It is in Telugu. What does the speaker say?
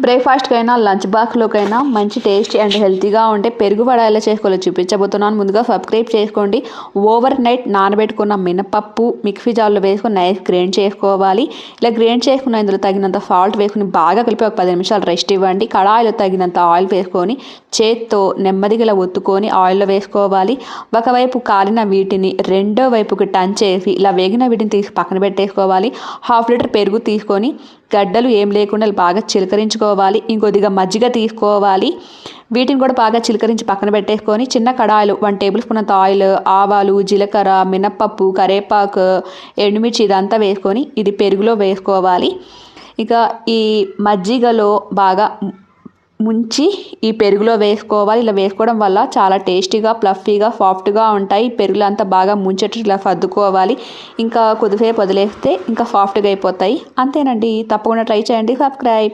బ్రేక్ఫాస్ట్కైనా లంచ్ బాక్స్లోకైనా మంచి టేస్టీ అండ్ హెల్తీగా ఉంటే పెరుగు వడ ఎలా చేసుకోవాలో చూపించబోతున్నాను. ముందుగా సబ్స్క్రైబ్ చేసుకోండి. ఓవర్ నైట్ నానబెట్టుకున్న మినపప్పు మిక్సీ జార్లో వేసుకుని నైస్ గ్రైండ్ చేసుకోవాలి. ఇలా గ్రైండ్ చేసుకున్న ఇందులో తగినంత సాల్ట్ వేసుకుని బాగా కలిపి ఒక పది నిమిషాలు రెస్ట్ ఇవ్వండి. కడాయిలో తగినంత ఆయిల్ వేసుకొని చేత్తో నెమ్మదిగా ఇలా ఒత్తుకొని ఆయిల్లో వేసుకోవాలి. ఒకవైపు కాలిన వీటిని రెండో వైపుకి టన్ చేసి ఇలా వేగిన వీటిని తీసి పక్కన పెట్టేసుకోవాలి. హాఫ్ లీటర్ పెరుగు తీసుకొని గడ్డలు ఏం లేకుండా బాగా చిలకరించుకోవాలి ఇంకొద్దిగా మజ్జిగ తీసుకోవాలి. వీటిని కూడా బాగా చిలకరించి పక్కన పెట్టేసుకొని చిన్న కడాయిలు వన్ టేబుల్ స్పూన్ అంత ఆయిల్ ఆవాలు జీలకర్ర మినప్పప్పు కరేపాకు ఎండుమిర్చి ఇదంతా వేసుకొని ఇది పెరుగులో వేసుకోవాలి. ఇక ఈ మజ్జిగలో బాగా ముంచి ఈ పెరుగులో వేసుకోవాలి. ఇలా వేసుకోవడం వల్ల చాలా టేస్టీగా ప్లఫీగా సాఫ్ట్గా ఉంటాయి. పెరుగులు అంతా బాగా ముంచేటట్టు ఇలా సర్దుకోవాలి. ఇంకా కొద్దిసేపు వదిలేస్తే ఇంకా సాఫ్ట్గా అయిపోతాయి. అంతేనండి. తప్పకుండా ట్రై చేయండి. సబ్స్క్రైబ్.